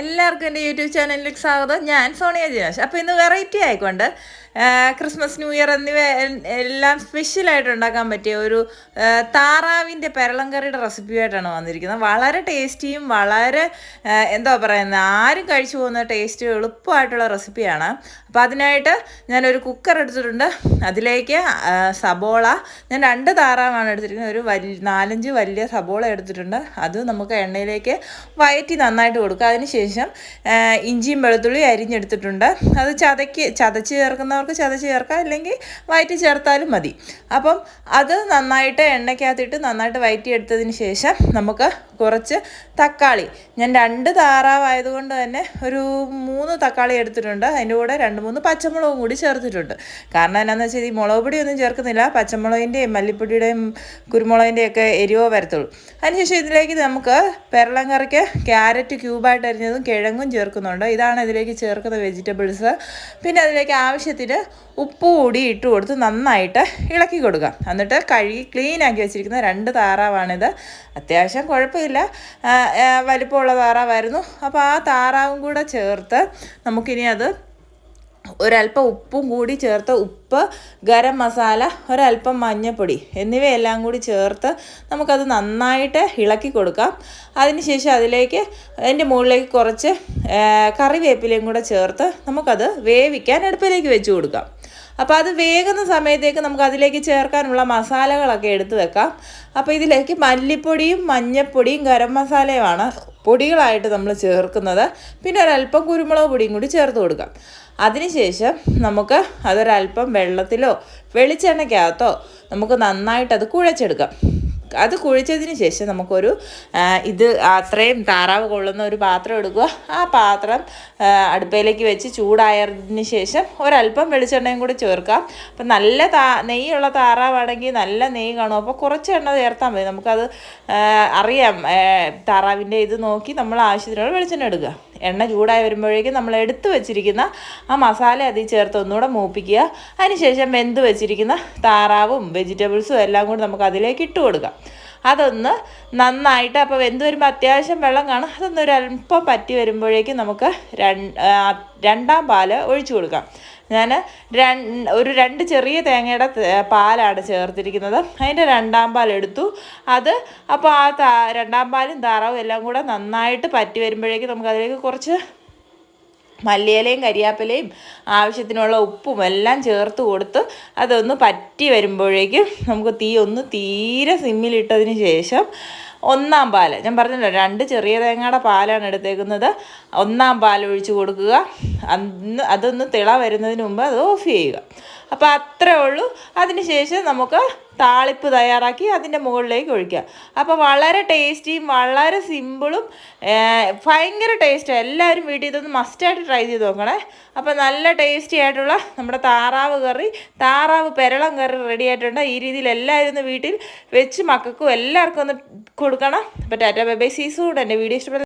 എല്ലാവർക്കും എന്റെ യൂട്യൂബ് ചാനലിലേക്ക് സ്വാഗതം. ഞാൻ സോണിയ ജിനാഷ് അപ്പോൾ ഇന്ന് വെറൈറ്റി ആയിക്കൊണ്ട് ക്രിസ്മസ് ന്യൂ ഇയർ എന്നിവ എല്ലാം സ്പെഷ്യലായിട്ട് ഉണ്ടാക്കാൻ പറ്റിയ ഒരു താറാവിന്റെ പെരളം കറിയുടെ റെസിപ്പിയായിട്ടാണ് വന്നിരിക്കുന്നത്. വളരെ ടേസ്റ്റിയും വളരെ എന്താ പറയുന്നത് ആരും കഴിച്ചു പോകുന്ന ടേസ്റ്റ് എളുപ്പമായിട്ടുള്ള റെസിപ്പിയാണ് അപ്പോൾ അതിനായിട്ട് ഞാനൊരു കുക്കർ എടുത്തിട്ടുണ്ട്. അതിലേക്ക് സബോള ഞാൻ രണ്ട് താറാവാണ് എടുത്തിരിക്കുന്നത്. ഒരു വലിയ നാലഞ്ച് വലിയ സബോള എടുത്തിട്ടുണ്ട്. അത് നമുക്ക് എണ്ണയിലേക്ക് വയറ്റി നന്നായിട്ട് കൊടുക്കുക. അതിനുശേഷം ആ, ഇഞ്ചിയും വെളുത്തുള്ളി അരിഞ്ഞെടുത്തിട്ടുണ്ട്. അത് ചതയ്ക്ക് ചതച്ച് ചേർക്കുന്നവർക്ക് ചതച്ച് ചേർക്കാം അല്ലെങ്കിൽ വയറ്റി ചേർത്താലും മതി. അപ്പം അത് നന്നായിട്ട് എണ്ണയ്ക്കകത്തിട്ട് നന്നായിട്ട് വയറ്റി എടുത്തതിന് ശേഷം നമുക്ക് കുറച്ച് തക്കാളി. ഞാൻ രണ്ട് താറാവായതുകൊണ്ട് തന്നെ ഒരു മൂന്ന് തക്കാളി എടുത്തിട്ടുണ്ട്. അതിന്റെ കൂടെ രണ്ട് മൂന്ന് പച്ചമുളകും കൂടി ചേർത്തിട്ടുണ്ട്. കാരണം എന്നാന്ന് വെച്ചാൽ ഈ മുളക് പൊടിയൊന്നും ചേർക്കുന്നില്ല. പച്ചമുളകിന്റെയും മല്ലിപ്പൊടിയുടെയും കുരുമുളകിന്റെയൊക്കെ എരിവോ വരത്തുള്ളൂ. അതിനുശേഷം ഇതിലേക്ക് നമുക്ക് പെരളം കറിക്ക് ക്യാരറ്റ് ക്യൂബായിട്ട് അരിഞ്ഞതും കിഴങ്ങും ചേർക്കുന്നുണ്ട്. ഇതാണ് ഇതിലേക്ക് ചേർക്കുന്ന വെജിറ്റബിൾസ് പിന്നെ അതിലേക്ക് ആവശ്യത്തിന് ഉപ്പ് കൂടി ഇട്ട് കൊടുത്ത് നന്നായിട്ട് ഇളക്കി കൊടുക്കാം എന്നിട്ട് കഴുകി ക്ലീൻ ആക്കി വെച്ചിരിക്കുന്ന രണ്ട് താറാവാണിത്. അത്യാവശ്യം കുഴപ്പമില്ല. വലിപ്പമുള്ള താറാവായിരുന്നു. അപ്പോൾ ആ താറാവും കൂടെ ചേർത്ത് നമുക്കിനി അത് ഒരല്പം ഉപ്പും കൂടി ചേർത്ത് ഉപ്പ് ഗരം മസാല ഒരല്പം മഞ്ഞൾപ്പൊടി എന്നിവയെല്ലാം കൂടി ചേർത്ത് നമുക്കത് നന്നായിട്ട് ഇളക്കി കൊടുക്കാം. അതിനുശേഷം അതിലേക്ക് അതിന്റെ മുകളിലേക്ക് കുറച്ച് കറിവേപ്പിലയും കൂടെ ചേർത്ത് നമുക്കത് വേവിക്കാൻ അടുപ്പിലേക്ക് വെച്ച് കൊടുക്കാം. അപ്പോൾ അത് വേകുന്ന സമയത്തേക്ക് നമുക്ക് അതിലേക്ക് ചേർക്കാനുള്ള മസാലകളൊക്കെ എടുത്തു വെക്കാം. അപ്പോൾ ഇതിലേക്ക് മല്ലിപ്പൊടിയും മഞ്ഞൾപ്പൊടിയും ഗരം മസാലയുമാണ് പൊടികളായിട്ട് നമ്മൾ ചേർക്കുന്നത്. പിന്നെ ഒരല്പം കുരുമുളക് പൊടിയും കൂടി ചേർത്ത് കൊടുക്കാം. അതിനുശേഷം നമുക്ക് അതൊരല്പം വെള്ളത്തിലോ വെളിച്ചെണ്ണയ്ക്കകത്തോ നമുക്ക് നന്നായിട്ട് അത് കുഴച്ചെടുക്കാം. അത് കുഴിച്ചതിന് ശേഷം നമുക്കൊരു ഇത് അത്രയും താറാവ് കൊള്ളുന്ന ഒരു പാത്രം എടുക്കുക. ആ പാത്രം അടുപ്പയിലേക്ക് വെച്ച് ചൂടായതിന് ശേഷം ഒരല്പം വെളിച്ചെണ്ണയും കൂടി ചേർക്കാം. അപ്പം നല്ല താ നെയ്യുള്ള താറാവാണെങ്കിൽ നല്ല നെയ്യ് കാണും. അപ്പോൾ കുറച്ച് എണ്ണ ചേർത്താൽ മതി. നമുക്കത് അറിയാം താറാവിന്റെ ഇത് നോക്കി നമ്മൾ ആവശ്യത്തിനുള്ള വെളിച്ചെണ്ണ എടുക്കുക. എണ്ണ ചൂടായി വരുമ്പോഴേക്കും നമ്മൾ എടുത്തു വെച്ചിരിക്കുന്ന ആ മസാല അതിൽ ചേർത്ത് ഒന്നുകൂടെ മൂപ്പിക്കുക. അതിനുശേഷം വെന്ത് വെച്ചിരിക്കുന്ന താറാവും വെജിറ്റബിൾസും എല്ലാം കൂടി നമുക്ക് അതിലേക്ക് ഇട്ട് കൊടുക്കാം. അതൊന്ന് നന്നായിട്ട് അപ്പോൾ വെന്ത് വരുമ്പോൾ അത്യാവശ്യം വെള്ളം കാണും. അതൊന്ന് ഒരു അല്പം പറ്റി വരുമ്പോഴേക്കും നമുക്ക് രണ്ട് പാൽ ഒഴിച്ചു കൊടുക്കാം. ഞാൻ ഒരു രണ്ട് ചെറിയ തേങ്ങയുടെ പാലാണ് ചേർത്തിരിക്കുന്നത്. അതിന്റെ രണ്ടാം പാൽ എടുത്തു. അത് അപ്പോൾ ആ രണ്ടാം പാലും താറാവും എല്ലാം കൂടെ നന്നായിട്ട് പറ്റി വരുമ്പോഴേക്കും നമുക്ക് അതിലേക്ക് കുറച്ച് മല്ലിയിലയും കരിയാപ്പിലയും ആവശ്യത്തിനുള്ള ഉപ്പും എല്ലാം ചേർത്ത് കൊടുത്ത് അതൊന്ന് പറ്റി വരുമ്പോഴേക്കും നമുക്ക് തീ ഒന്ന് തീരെ സിമ്മിലിട്ടതിന് ശേഷം ഒന്നാം പാൽ ഞാൻ പറഞ്ഞല്ലോ രണ്ട് ചെറിയ തേങ്ങയുടെ പാലാണ് എടുത്തേക്കുന്നത്. ഒന്നാം പാൽ ഒഴിച്ച് കൊടുക്കുക. അന്ന് അതൊന്ന് തിള വരുന്നതിന് മുമ്പ് അത് ഓഫ് ചെയ്യുക. അപ്പോൾ അത്രേ ഉള്ളൂ. അതിന് ശേഷം നമുക്ക് താളിപ്പ് തയ്യാറാക്കി അതിന്റെ മുകളിലേക്ക് ഒഴിക്കുക. അപ്പോൾ വളരെ ടേസ്റ്റിയും വളരെ സിമ്പിളും ഭയങ്കര ടേസ്റ്റ്. എല്ലാവരും വീട്ടിൽ ഇതൊന്ന് മസ്റ്റായിട്ട് ട്രൈ ചെയ്ത് നോക്കണേ. അപ്പോൾ നല്ല ടേസ്റ്റി ആയിട്ടുള്ള നമ്മുടെ താറാവ് കറി താറാവ് പെരളം കറി റെഡി ആയിട്ടുണ്ട്. ഈ രീതിയിൽ എല്ലാവരും വീട്ടിൽ വെച്ച് മക്കൾക്കും എല്ലാവർക്കും ഒന്ന് കൊടുക്കണം. അപ്പോൾ ടാറ്റാ ബൈ ബൈ. എന്റെ വീഡിയോ ഇഷ്ടപ്പെട്ട